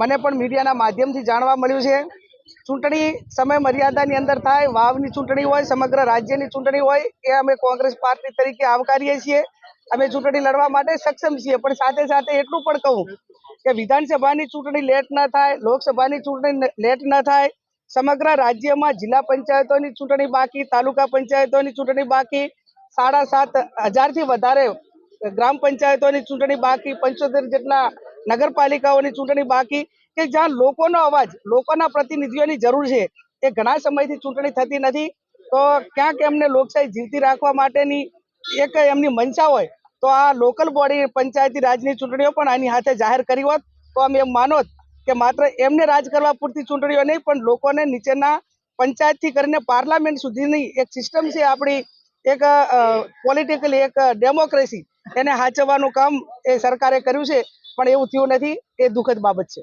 મને પણ મીડિયાના માધ્યમથી જાણવા મળ્યું છે. ચૂંટણી સમય મર્યાદાની અંદર થાય, વાવની ચૂંટણી હોય, સમગ્ર રાજ્યની ચૂંટણી હોય, એ અમે કોંગ્રેસ પાર્ટી તરીકે આવકારીએ છીએ. અમે ચૂંટણી લડવા માટે સક્ષમ છીએ, પણ સાથે સાથે એટલું પણ કહું કે વિધાનસભાની ચૂંટણી લેટ ન થાય, લોકસભાની ચૂંટણી લેટ ન થાય, સમગ્ર રાજ્યમાં જિલ્લા પંચાયતોની ચૂંટણી બાકી, તાલુકા પંચાયતોની ચૂંટણી બાકી, સાડા સાત હજારથી વધારે ગ્રામ પંચાયતોની ચૂંટણી બાકી, પંચોતેર જેટલા નગરપાલિકાઓની ચૂંટણી બાકી કે જ્યાં લોકોનો અવાજ, લોકોના પ્રતિનિધિઓની જરૂર છે, એ ઘણા સમયથી ચૂંટણી થતી નથી. તો ક્યાંક એમને લોકશાહી જીવતી રાખવા માટેની એક એમની મંશા હોય, તો આ લોકલ બોડી પંચાયતી રાજની ચૂંટણીઓ પણ આની હાથે જાહેર કરી હોત, તો અમે એમ માનોત કે માત્ર એમને રાજ કરવા પૂરતી ચૂંટણીઓ નહીં, પણ લોકોને નીચેના પંચાયતથી કરીને પાર્લામેન્ટ સુધીની એક સિસ્ટમ છે આપણી, એક પોલિટિકલી એક ડેમોક્રેસી. એને હાચવવાનું કામ એ સરકારે કર્યું છે, પણ એવું થયું નથી, એ દુઃખદ બાબત છે.